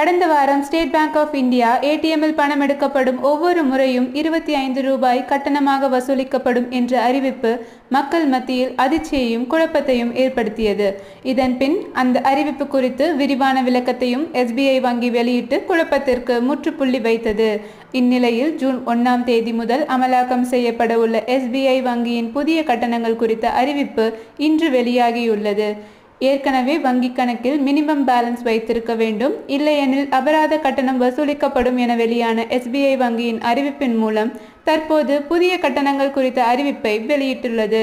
கடந்த வாரம் state bank of India ஏடிஎம்மில் பணம் எடுக்கப்படும் ஒவ்வொரு முறையும் இருபத்தி ஐந்து ரூபாய் கட்டணமாக வசூலிக்கப்படும் என்ற அறிவிப்பு மக்கள் மத்தியில் அதிர்ச்சியையும் குழப்பத்தையும் ஏற்படுத்தியது. இதன் பின் அந்த அறிவிப்பு குறித்து விரிவான விளக்கத்தையும் எஸ்பிஐ வங்கி வெளியிட்டு குழப்பத்திற்கு முற்றுப்புள்ளி வைத்தது. இந்நிலையில் ஜூன் ஒன்றாம் தேதி முதல் அமலாக்கம் செய்யப்பட உள்ள எஸ்பிஐ வங்கியின் புதிய கட்டணங்கள் குறித்த அறிவிப்பு இன்று வெளியாகியுள்ளது. ஏற்கனவே வங்கிக் கணக்கில் மினிமம் பேலன்ஸ் வைத்திருக்க வேண்டும். இல்லையெனில் அபராத கட்டணம் வசூலிக்கப்படும் என வெளியான எஸ்பிஐ வங்கியின் அறிவிப்பின் மூலம் தற்போது புதிய கட்டணங்கள் குறித்த அறிவிப்பை வெளியிட்டுள்ளது.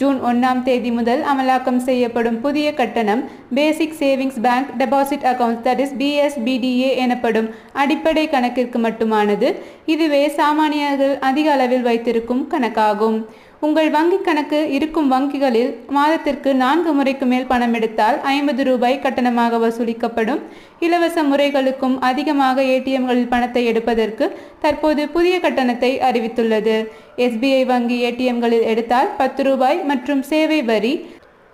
ஜூன் ஒன்றாம் தேதி முதல் அமலாக்கம் செய்யப்படும் புதிய கட்டணம் basic savings bank deposit accounts that is BSBDA எனப்படும் அடிப்படை கணக்கிற்கு மட்டுமானது. இதுவே சாமானியர்கள் அதிக அளவில் வைத்திருக்கும் கணக்காகும். உங்கள் வங்கிக் கணக்கு இருக்கும் வங்கிகளில் மாதத்திற்கு நான்கு முறைக்கு மேல் பணம் எடுத்தால் ஐம்பது ரூபாய் கட்டணமாக வசூலிக்கப்படும். இலவச முறைகளுக்கும் அதிகமாக ஏடிஎம்களில் பணத்தை எடுப்பதற்கு தற்போது புதிய கட்டணத்தை அறிவித்துள்ளது. எஸ்பிஐ வங்கி ஏடிஎம்களில் எடுத்தால் பத்து ரூபாய் மற்றும் சேவை வரி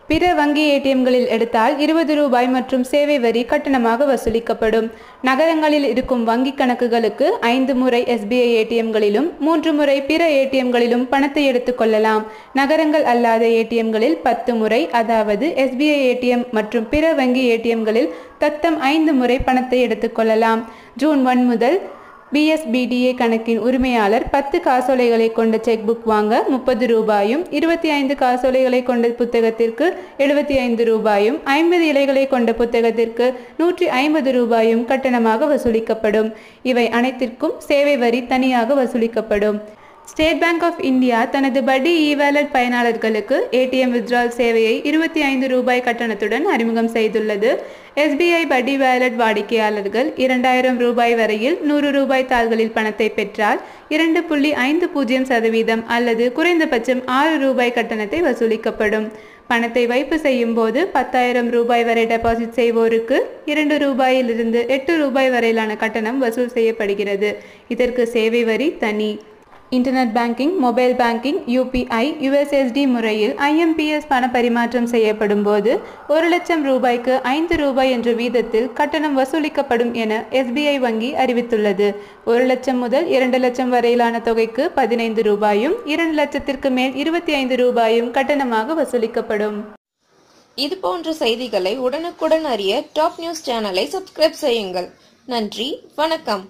பிற வங்கி ஏடிஎம்களில் எடுத்தால் இருபது ரூபாய் மற்றும் சேவை வரி கட்டணமாக வசூலிக்கப்படும். நகரங்களில் இருக்கும் வங்கி கணக்குகளுக்கு ஐந்து முறை எஸ்பிஐ ஏடிஎம்களிலும் மூன்று முறை பிற ஏடிஎம்களிலும் பணத்தை எடுத்துக்கொள்ளலாம் நகரங்கள் அல்லாத ஏடிஎம்களில் பத்து முறை அதாவது எஸ்பிஐ ஏடிஎம் மற்றும் பிற வங்கி ஏடிஎம்களில் தத்தம் ஐந்து முறை பணத்தை எடுத்துக்கொள்ளலாம் ஜூன் ஒன் முதல் பிஎஸ்பிடிஏ கணக்கின் உரிமையாளர் பத்து காசோலைகளை கொண்ட செக் புக் வாங்க முப்பது ரூபாயும் இருபத்தி ஐந்து காசோலைகளை கொண்ட புத்தகத்திற்கு எழுபத்தி ஐந்து ரூபாயும் ஐம்பது இலைகளை கொண்ட புத்தகத்திற்கு நூற்றி ஐம்பது ரூபாயும் கட்டணமாக வசூலிக்கப்படும். இவை அனைத்திற்கும் சேவை வரி தனியாக வசூலிக்கப்படும். ஸ்டேட் பேங்க் ஆஃப் இந்தியா தனது படி இ வேலட் பயனாளர்களுக்கு ஏடிஎம் வித்ட்ரால் சேவையை இருபத்தி ஐந்து ரூபாய் கட்டணத்துடன் அறிமுகம் செய்துள்ளது. எஸ்பிஐ படி வேலட் வாடிக்கையாளர்கள் இரண்டாயிரம் ரூபாய் வரையில் நூறு ரூபாய் தாள்களில் பணத்தை பெற்றால் இரண்டு புள்ளி ஐந்து பூஜ்ஜியம் சதவீதம் அல்லது குறைந்தபட்சம் ஆறு ரூபாய் கட்டணத்தை வசூலிக்கப்படும். பணத்தை வைப்பு செய்யும் போது பத்தாயிரம் ரூபாய் வரை டெபாசிட் செய்வோருக்கு இரண்டு ரூபாயிலிருந்து எட்டு ரூபாய் வரையிலான கட்டணம் வசூல் செய்யப்படுகிறது. இதற்கு சேவை வரி தனி. Internet banking mobile banking UPI USSD முறையில் ஐஎம்பிஎஸ் பண பரிமாற்றம் செய்யப்படும் போது ஒரு லட்சம் ரூபாய்க்கு ஐந்து ரூபாய் என்ற வீதத்தில் கட்டணம் வசூலிக்கப்படும் என எஸ்பிஐ வங்கி அறிவித்துள்ளது. ஒரு லட்சம் முதல் இரண்டு லட்சம் வரையிலான தொகைக்கு பதினைந்து ரூபாயும் இரண்டு லட்சத்திற்கு மேல் இருபத்தி ஐந்து ரூபாயும் கட்டணமாக வசூலிக்கப்படும். இது போன்ற செய்திகளை உடனுக்குடன் அறிய டாப் நியூஸ் சேனலை சப்ஸ்கிரைப் செய்யுங்கள். நன்றி வணக்கம்.